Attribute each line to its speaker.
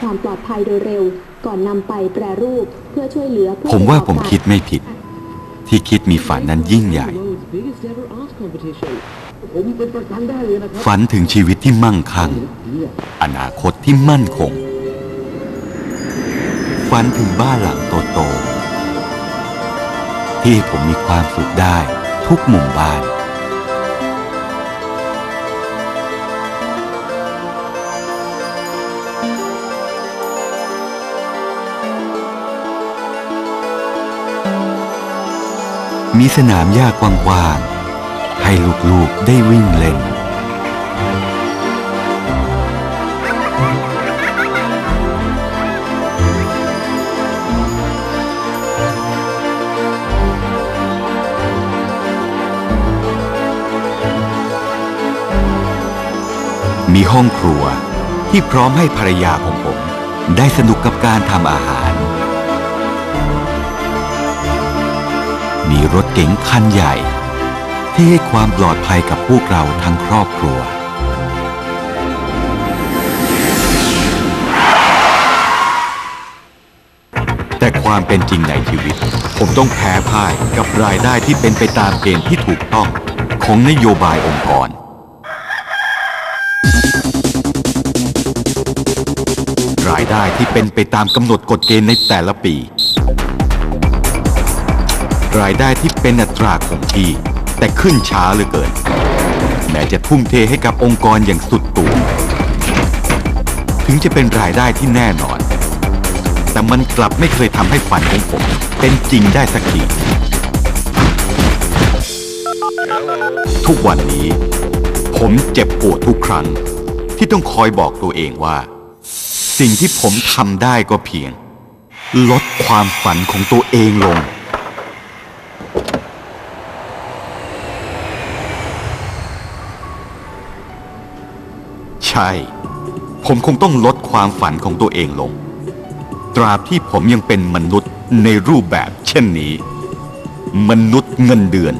Speaker 1: ความปลอดภัยโดยเร็ว ก่อนนำไปแปรรูปเพื่อช่วยเหลือผู้
Speaker 2: ผมว่า
Speaker 1: ประก
Speaker 2: ผ
Speaker 1: อบ
Speaker 2: ม
Speaker 1: การ
Speaker 2: คิดไม่ผิด ที่คิดมีฝันนั้นยิ่งใหญ่
Speaker 3: ผมเป็นประกันได้เลยนะครับ
Speaker 2: ฝันถึงชีวิตที่มั่งคั่ง อนาคตที่มั่นคง ฝันถึงบ้านหลังโตๆที่ให้ผมมีความสุขได้ทุกมุมบ้าน มีสนามหญ้ากว้างๆ ให้ลูกๆได้วิ่งเล่น มีห้องครัวที่พร้อมให้ภรรยาของผม ได้สนุกกับการทำอาหาร มีรถเก๋งคันใหญ่ ที่ให้ความปลอดภัยกับพวกเราทั้งครอบครัว แต่ความเป็นจริงในชีวิต ผมต้องแพ้พ่ายกับรายได้ที่เป็นไปตามเกณฑ์ที่ถูกต้องของนโยบายองค์กรรายได้ที่เป็นไปตามกำหนดกฎเกณฑ์ในแต่ละปี รายได้ที่เป็นอัตราคงที่ แต่ขึ้นช้าเหลือเกิน แม้จะทุ่มเทให้กับองค์กรอย่างสุดตัว ถึงจะเป็นรายได้ที่แน่นอน แต่มันกลับไม่เคยทำให้ฝันของผมเป็นจริงได้สักทีทุกวันนี้ ผมเจ็บปวดทุกครั้ง ที่ต้องคอยบอกตัวเองว่า สิ่งที่ผมทำได้ก็เพียง ลดความฝันของตัวเองลง ใช่ ผมคงต้องลดความฝันของตัวเองลง ตราบที่ผมยังเป็นมนุษย์ในรูปแบบเช่นนี้ มนุษย์เงินเดือน